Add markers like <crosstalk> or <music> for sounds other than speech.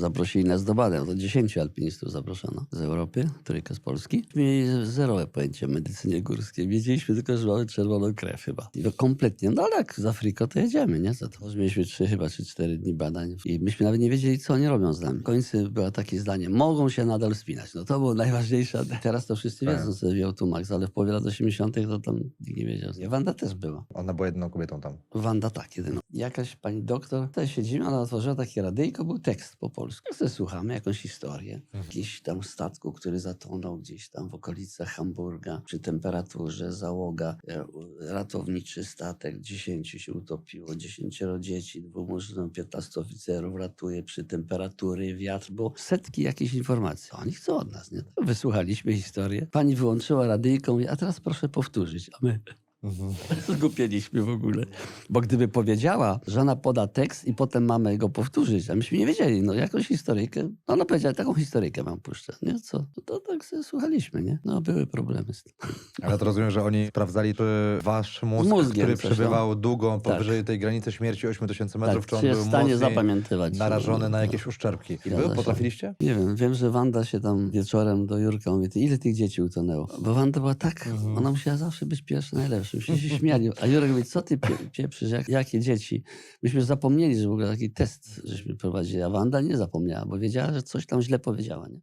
zaprosili nas do badań. To 10 alpinistów zaproszono z Europy, trójkę z Polski. Mieli zerowe pojęcie o medycynie górskiej. Wiedzieliśmy tylko, że mamy czerwoną krew chyba. I to kompletnie, no ale jak z Afryką, to jedziemy, nie? Co to? Mieliśmy trzy chyba, czy cztery dni badań i myśmy nawet nie wiedzieli, co oni robią z nami. W końcu było takie zdanie, mogą się nadal spinać. No to było najważniejsze. Teraz to wszyscy Tak. wiedzą, co wziął tu Max, ale w połowie lat 80. to tam nikt nie wiedział. Nie, Wanda też była. Ona była jedną kobietą tam. Wanda tak, jedyną. Jakaś pani doktor, tutaj siedzimy, ona otworzyła takie radyjko, był tekst po polsku. Jak sobie słuchamy jakąś historię, jakiś tam statku, który zatonął gdzieś tam w okolicach Hamburga, przy temperaturze, załoga, e, ratowniczy statek, 10 się utopiło, 10 dzieci, dwóch murzynów, 15 oficerów ratuje przy temperatury, wiatr, było setki jakichś informacji. Oni chcą od nas, nie? Wysłuchaliśmy historię, pani wyłączyła radyjką, a teraz proszę powtórzyć, a my... <laughs> Zgupieliśmy w ogóle. Bo gdyby powiedziała, że ona poda tekst i potem mamy go powtórzyć, a myśmy nie wiedzieli, no jakąś historyjkę. Ona powiedziała, taką historyjkę mam puszczę. Nie, co? No to tak sobie słuchaliśmy, nie? No były problemy z tym. Ale to rozumiem, że oni sprawdzali, czy wasz mózg, mózgiem który coś, no. przebywał długo powyżej tej granicy śmierci 8000 metrów, Tak, czy on czy jest był w stanie zapamiętywać. narażony na No. jakieś uszczerbki. Zgadza Wy się. potrafiliście? Nie wiem, wiem, że Wanda się tam wieczorem do Jurka mówi, ty ile tych dzieci utonęło? Bo Wanda była tak, Mhm. ona musiała zawsze być pierwsza, najlepsza. Myśmy się śmiali. A Jurek mówi, co ty pie- pieprzysz, jak, jakie dzieci? Myśmy zapomnieli, że w ogóle taki test żeśmy prowadzili, a Wanda nie zapomniała, bo wiedziała, że coś tam źle powiedziała. Nie?